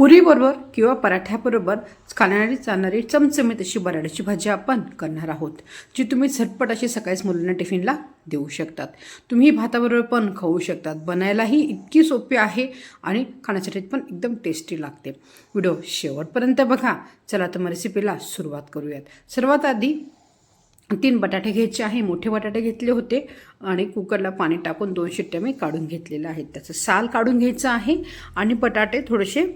पुरीबरोबर किंवा पराठ्याबरोबर खाणारी चालणारी चमचमीत अशी बटाट्याची भाजी आपण करणार आहोत जी तुम्ही झटपट अशी सकाळीच मुलांना टिफिनला देऊ शकतात. तुम्ही भाताबरोबर पण खाऊ शकतात. बनायलाही इतकी सोपी आहे आणि खाण्यासाठी पण एकदम टेस्टी लागते. व्हिडिओ शेवटपर्यंत बघा. चला तर मग रेसिपीला सुरुवात करूयात. सर्वात आधी तीन बटाटे घ्यायचे आहे. मोठे बटाटे घेतले होते आणि कुकरला पाणी टाकून दोन शिट्ट्या मी काढून घेतलेलं आहेत. त्याचं साल काढून घ्यायचं आहे आणि बटाटे थोडेसे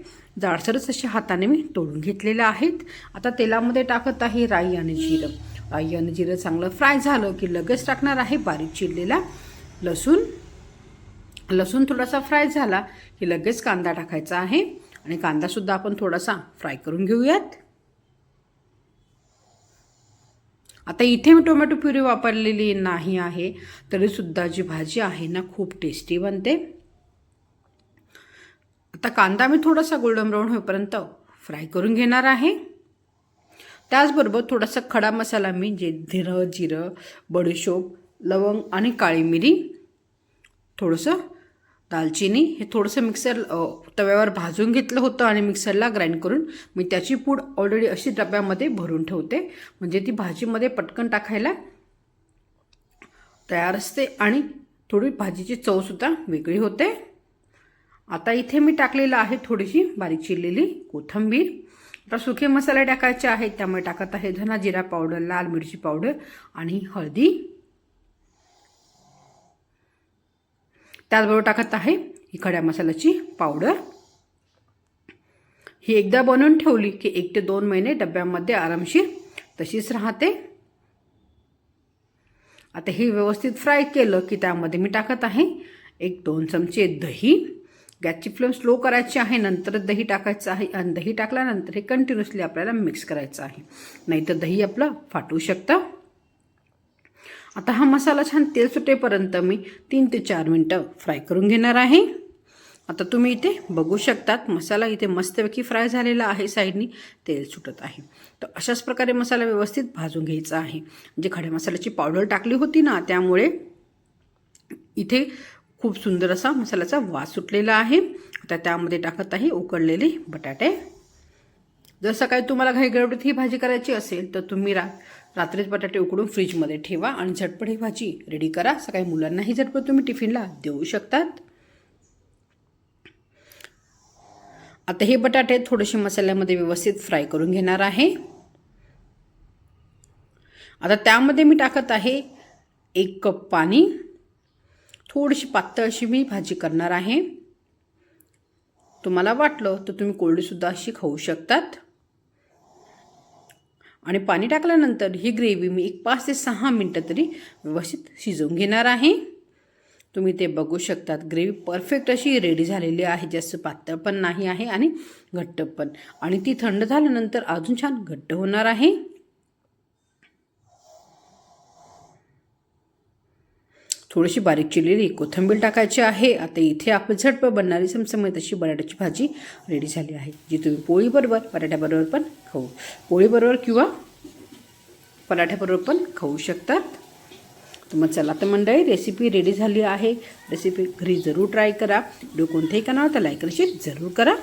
जाडसरच असे हाताने मी तोडून घेतलेले आहेत. आता तेलामध्ये टाकत आहे राई आणि जिरं. राई आणि जिरं चांगलं फ्राय झालं की लगेच टाकणार आहे बारीक चिरलेला लसूण. लसूण थोडासा फ्राय झाला की लगेच कांदा टाकायचा आहे. आणि कांदासुद्धा आपण थोडासा फ्राय करून घेऊयात. आता इथे मी टोमॅटो प्युरी वापरलेली नाही आहे तरीसुद्धा जी भाजी आहे ना खूप टेस्टी बनते. आता कांदा मी थोडासा गोल्डन ब्राऊन होईपर्यंत फ्राय करून घेणार आहे. त्याचबरोबर थोडासा खडा मसाला मी जे धिरं जिरं बडीशोप लवंग आणि काळी मिरी थोडंसं दालचिनी हे थोडंसं मिक्सर तव्यावर भाजून घेतलं होतं आणि मिक्सरला ग्राइंड करून मी त्याची पूड ऑलरेडी अशी डब्यामध्ये भरून ठेवते. म्हणजे ती भाजीमध्ये पटकन टाकायला तयार असते आणि थोडी भाजीची चवसुद्धा वेगळी होते. आता इथे मी टाकलेलं आहे थोडीशी बारीक चिरलेली कोथिंबीर. आता सुके मसाले टाकायचे आहेत त्यामुळे टाकत आहे धना जिरा पावडर लाल मिरची पावडर आणि हळदी. त्याचबरोबर टाकत आहे ही खड्या मसाल्याची पावडर. ही एकदा बनवून ठेवली की एक ते दोन महिने डब्यामध्ये आरामशीर तशीच राहते. आता हे व्यवस्थित फ्राय केलं की त्यामध्ये मी टाकत आहे एक दोन चमचे दही. गॅसची फ्लेम स्लो करायची आहे नंतर दही टाकायचं आहे आणि दही टाकल्यानंतर हे कंटिन्युअसली आपल्याला मिक्स करायचं आहे. नाहीतर दही आपलं फाटू शकतं. आता हा मसाला छान तेल सुटेपर्यंत मी तीन ते चार मिनटं फ्राय करून घेणार आहे. आता तुम्ही इथे बघू शकतात मसाला इथे मस्तपैकी फ्राय झालेला आहे साईडनी तेल सुटत आहे. तर अशाच प्रकारे मसाला व्यवस्थित भाजून घ्यायचा आहे. म्हणजे खड्या मसाल्याची पावडर टाकली होती ना त्यामुळे इथे खूप सुंदर असा मसाल्याचा वास सुटलेला आहे. आता त्यामध्ये टाकत आहे उकडलेले बटाटे. जर सकाळी तुम्हाला घाई गडबडीत ही भाजी करायची असेल तर तुम्ही रा रात्रीच बटाटे उकडून फ्रीजमध्ये ठेवा आणि झटपट ही भाजी रेडी करा. सकाळी मुलांनाही झटपट तुम्ही टिफिनला देऊ शकतात. आता हे बटाटे थोडेसे मसाल्यामध्ये व्यवस्थित फ्राय करून घेणार आहे. आता त्यामध्ये मी टाकत आहे एक कप पाणी. थोडीशी पातळ अशी मी भाजी करणार आहे. तुम्हाला वाटलं तर तुम्ही कोरडीसुद्धा अशी खाऊ शकतात. आणि पाणी टाकल्यानंतर ही ग्रेव्ही मी एक पाच ते सहा मिनटं तरी व्यवस्थित शिजवून घेणार आहे. तुम्ही ते बघू शकतात. ग्रेव्ही परफेक्ट अशी रेडी झालेली आहे. जास्त पातळ पण नाही आहे आणि घट्ट पण. आणि ती थंड झाल्यानंतर अजून छान घट्ट होणार आहे. थोडीशी बारीक चिरलेली कोथिंबीर टाकायची आहे. आता इथे आपली झटपट बनणारी समसमयत अशी बटाट्याची भाजी रेडी झाली आहे जी तुम्ही पोळीबरोबर बटाट्याबरोबर पण खाऊ पोळीबरोबर किंवा पराठ्याबरोबर पण खाऊ शकतात तर मग चला तर मंडळी रेसिपी रेडी झाली आहे. रेसिपी घरी जरूर ट्राय करा. व्हिडिओ कोणत्याही कानावर तर लाईक शेअर जरूर करा.